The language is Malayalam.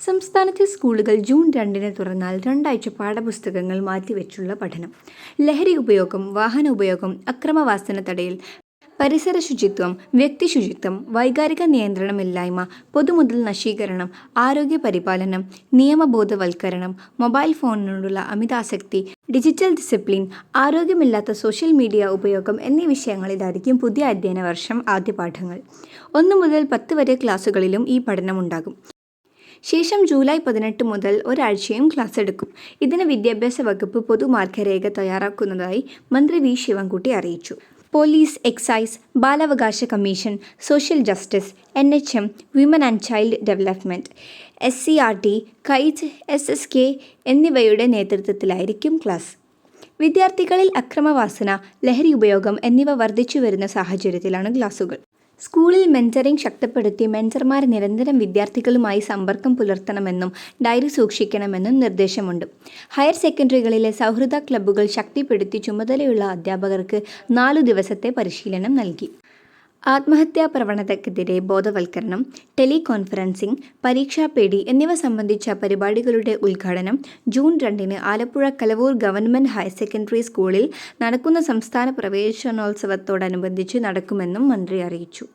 സംസ്ഥാനത്തെ സ്കൂളുകൾ ജൂൺ രണ്ടിന് തുറന്നാൽ രണ്ടാഴ്ച പാഠപുസ്തകങ്ങൾ മാറ്റിവെച്ചുള്ള പഠനം. ലഹരി ഉപയോഗം വാഹന ഉപയോഗം അക്രമവാസന തടയൽ പരിസര ശുചിത്വം വ്യക്തി ശുചിത്വം വൈകാരിക നിയന്ത്രണമില്ലായ്മ പൊതുമുതൽ നശീകരണം ആരോഗ്യ പരിപാലനം നിയമബോധവൽക്കരണം മൊബൈൽ ഫോണിനോടുള്ള അമിതാസക്തി ഡിജിറ്റൽ ഡിസിപ്ലിൻ ആരോഗ്യമില്ലാത്ത സോഷ്യൽ മീഡിയ ഉപയോഗം എന്നീ വിഷയങ്ങളിലായിരിക്കും പുതിയ അധ്യയന വർഷം ആദ്യ പാഠങ്ങൾ. ഒന്ന് മുതൽ പത്ത് വരെ ക്ലാസ്സുകളിലും ഈ പഠനമുണ്ടാകും ശേഷം ജൂലൈ പതിനെട്ട് മുതൽ ഒരാഴ്ചയും ക്ലാസ് എടുക്കും. ഇതിന് വിദ്യാഭ്യാസ വകുപ്പ് പൊതുമാർഗരേഖ തയ്യാറാക്കുന്നതായി മന്ത്രി വി. ശിവൻകുട്ടി അറിയിച്ചു. പോലീസ് എക്സൈസ് ബാലാവകാശ commission social justice N H M women and child development S C R T KITE S S K എന്നിവയുടെ നേതൃത്വത്തിലായിരിക്കും ക്ലാസ്. വിദ്യാർത്ഥികളിൽ അക്രമവാസന ലഹരി ഉപയോഗം എന്നിവ വർദ്ധിച്ചു വരുന്ന സാഹചര്യത്തിലാണ് ക്ലാസുകൾ. സ്കൂളിൽ മെന്ററിംഗ് ശക്തിപ്പെടുത്തി മെന്റർമാർ നിരന്തരം വിദ്യാർത്ഥികളുമായി സമ്പർക്കം പുലർത്തണമെന്നും ഡയറി സൂക്ഷിക്കണമെന്നും നിർദ്ദേശമുണ്ട്. ഹയർ സെക്കൻഡറികളിലെ സൗഹൃദ ക്ലബ്ബുകൾ ശക്തിപ്പെടുത്തി ചുമതലയുള്ള അധ്യാപകർക്ക് നാലു ദിവസത്തെ പരിശീലനം നൽകി. ആത്മഹത്യാ പ്രവണതയ്ക്കെതിരെ ബോധവൽക്കരണം ടെലികോൺഫറൻസിംഗ് പരീക്ഷാപേടി എന്നിവ സംബന്ധിച്ച പരിപാടികളുടെ ഉദ്ഘാടനം ജൂൺ രണ്ടിന് Alappuzha Kalavoor government higher secondary സ്കൂളിൽ നടക്കുന്ന സംസ്ഥാന പ്രവേശനോത്സവത്തോടനുബന്ധിച്ച് നടക്കുമെന്നും മന്ത്രി അറിയിച്ചു.